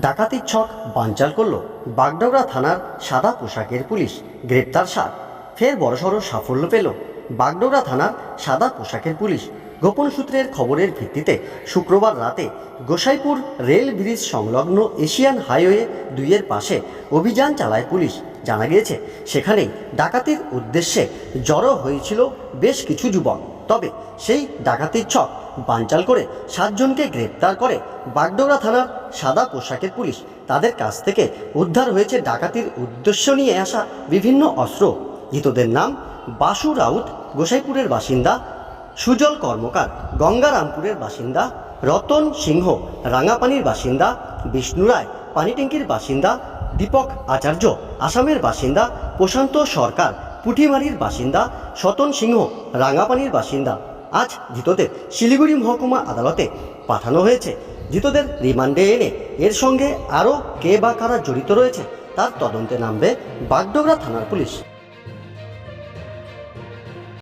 ডাকাতির ছক বানচাল করল বাগডোগরা থানার সাদা পোশাকের পুলিশ। গ্রেপ্তার সাত। ফের বড়সড় সাফল্য পেল বাগডোগরা থানার সাদা পোশাকের পুলিশ। গোপন সূত্রের খবরের ভিত্তিতে শুক্রবার রাতে গোসাইপুর রেল ব্রিজ সংলগ্ন এশিয়ান হাইওয়ে দুইয়ের পাশে অভিযান চালায় পুলিশ। জানা গিয়েছে, সেখানেই ডাকাতির উদ্দেশ্যে জড়ো হয়েছিল বেশ কিছু যুবক। তবে সেই ডাকাতির ছক বানচাল করে সাতজনকে গ্রেপ্তার করে বাগডোগরা থানার সাদা পোশাকের পুলিশ। তাদের কাছ থেকে উদ্ধার হয়েছে ডাকাতির উদ্দেশ্য নিয়ে আসা বিভিন্ন অস্ত্র। ধৃতদের নাম বাসু রাউত, গোসাইপুরের বাসিন্দা সুজল কর্মকার, গঙ্গারামপুরের বাসিন্দা রতন সিংহ, রাঙাপানির বাসিন্দা বিষ্ণু রায় পানিট্যাঙ্কির বাসিন্দা দীপক আচার্য, আসামের বাসিন্দা প্রশান্ত সরকার, পুঠিমারির বাসিন্দা সতন সিংহ, রাঙাপানির বাসিন্দা আজ ধৃতদের শিলিগুড়ি মহকুমা আদালতে পাঠানো হয়েছে। ধৃতদের রিমান্ডে এনে এর সঙ্গে আরও কে বা কারা জড়িত রয়েছে তার তদন্তে নামবে বাগডোগরা থানার পুলিশ।